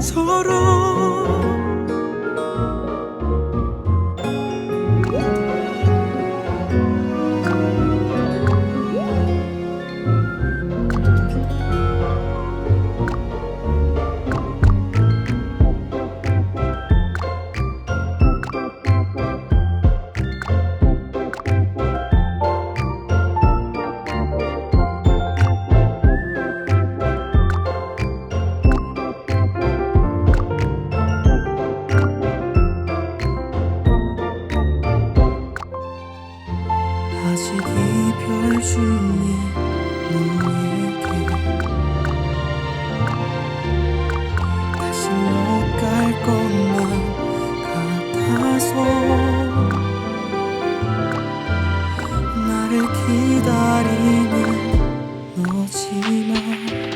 서로 아직 이별 중에 너에게. 다시 못 갈 것만 같아서. 나를 기다리는 너지만